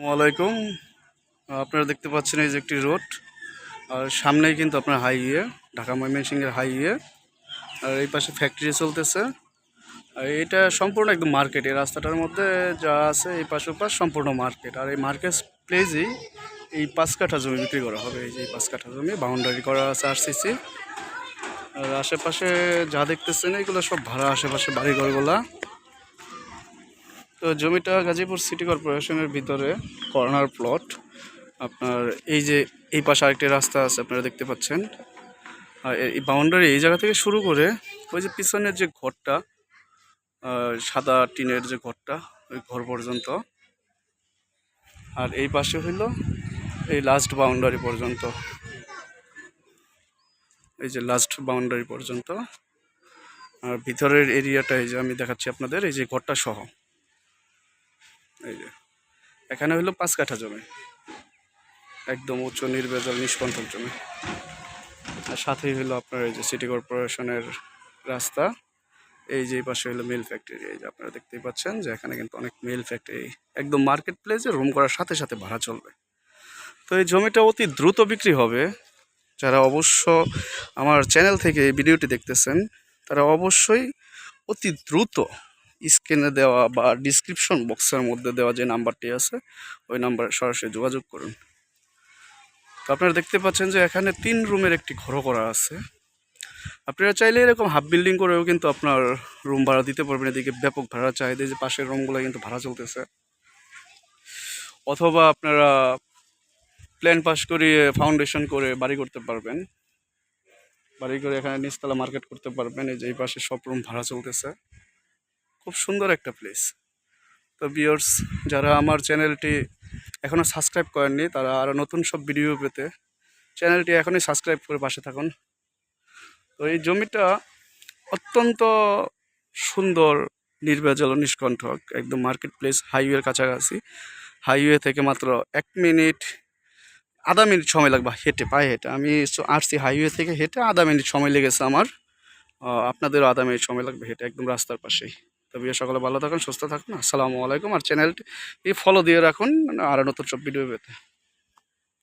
আসসালামাইকুম আপনারা দেখতে পাচ্ছেন এই যে একটি রোড, আর সামনেই কিন্তু আপনার হাইওয়ে, ঢাকা ময়মনসিংহের হাইওয়ে, আর এই পাশে ফ্যাক্টরি চলতেছে। আর এটা সম্পূর্ণ একদম মার্কেট এই রাস্তাটার মধ্যে যা আছে এই পাশ সম্পূর্ণ মার্কেট আর এই মার্কেট প্লেসেই এই পাঁচ কাঠা জমি বিক্রি করা হবে। এই যে পাঁচ কাঠা জমি বাউন্ডারি করা আছে আরসিসি আর আশেপাশে যা দেখতেছেন, এগুলো সব ভাড়া, আশেপাশে বাড়িঘরগুলা। তো জমিটা গাজীপুর সিটি কর্পোরেশনের ভিতরে কর্নার প্লট আপনার এই যে, এই পাশে আরেকটি রাস্তা আছে, আপনারা দেখতে পাচ্ছেন। আর এই বাউন্ডারি এই জায়গা থেকে শুরু করে ওই যে পিছনের যে ঘরটা সাদা টিনের যে ঘরটা, ওই ঘর পর্যন্ত। আর এই পাশে হইল এই লাস্ট বাউন্ডারি পর্যন্ত। এই যে লাস্ট বাউন্ডারি পর্যন্ত। আর ভিতরের এরিয়াটা এই যে আমি দেখাচ্ছি আপনাদের, এই যে ঘরটা সহ। এই যে। এখানে হলো পাঁচ কাঠা জমি। একদম উচ্চ, নির্ভেজাল নিষ্কণ্ঠক জমি। আর সাথেই হলো আপনার এই যে সিটি কর্পোরেশনের রাস্তা। এই যে পাশে হলো মিল ফ্যাক্টরি এই যে আপনারা দেখতেই পাচ্ছেন যে এখানে কিন্তু অনেক মিল ফ্যাক্টরি একদম মার্কেট প্লেসে রুম করার সাথে সাথে ভাড়া চলবে। তো এই জমিটা অতি দ্রুত বিক্রি হবে। যারা অবশ্য আমার চ্যানেল থেকে এই ভিডিওটি দেখতেছেন, তারা অবশ্যই অতি দ্রুত স্ক্রিনে দেওয়া বা ডিসক্রিপশন বক্সের মধ্যে দেওয়া যে নাম্বারটি আছে, ওই নাম্বারে সরাসরি যোগাযোগ করুন। তো আপনারা দেখতে পাচ্ছেন যে এখানে তিন রুমের একটি ঘর করা আছে। আপনারা চাইলে এরকম হাফ বিল্ডিং করেও কিন্তু আপনার রুম ভাড়া দিতে পারবেন। এদিকে ব্যাপক ভাড়া চাহিদা যে পাশের রুমগুলো কিন্তু ভাড়া চলতেছে। অথবা আপনারা প্ল্যান পাস করিয়ে ফাউন্ডেশন করে বাড়ি করতে পারবেন। বাড়ি করে এখানে নিচতলা মার্কেট করতে পারবেন। এই যে এই পাশে সব রুম ভাড়া চলতেছে। খুব সুন্দর একটা প্লেস তো বিয়ার্স যারা আমার চ্যানেলটি এখনও সাবস্ক্রাইব করেননি, তারা আরও নতুন সব ভিডিও পেতে চ্যানেলটি এখনই সাবস্ক্রাইব করে পাশে থাকুন। তো এই জমিটা অত্যন্ত সুন্দর, নির্ভেজাল নিষ্কণ্ঠক একদম মার্কেট প্লেস হাইওয়ের কাছাকাছি। হাইওয়ে থেকে মাত্র এক মিনিট আধা মিনিট সময় লাগবে হেঁটে, পায়ে হেঁটে। আমি আসছি হাইওয়ে থেকে হেঁটে আধা মিনিট সময় লেগেছে আমার। আপনাদেরও আধা মিনিট সময় লাগবে হেঁটে, একদম রাস্তার পাশেই। তো বিয়ে সকলে, ভালো থাকুন, সুস্থ থাকুন। আসসালামু আলাইকুম। আর চ্যানেলটি ফলো দিয়ে রাখুন আর নতুন সব ভিডিও পেতে।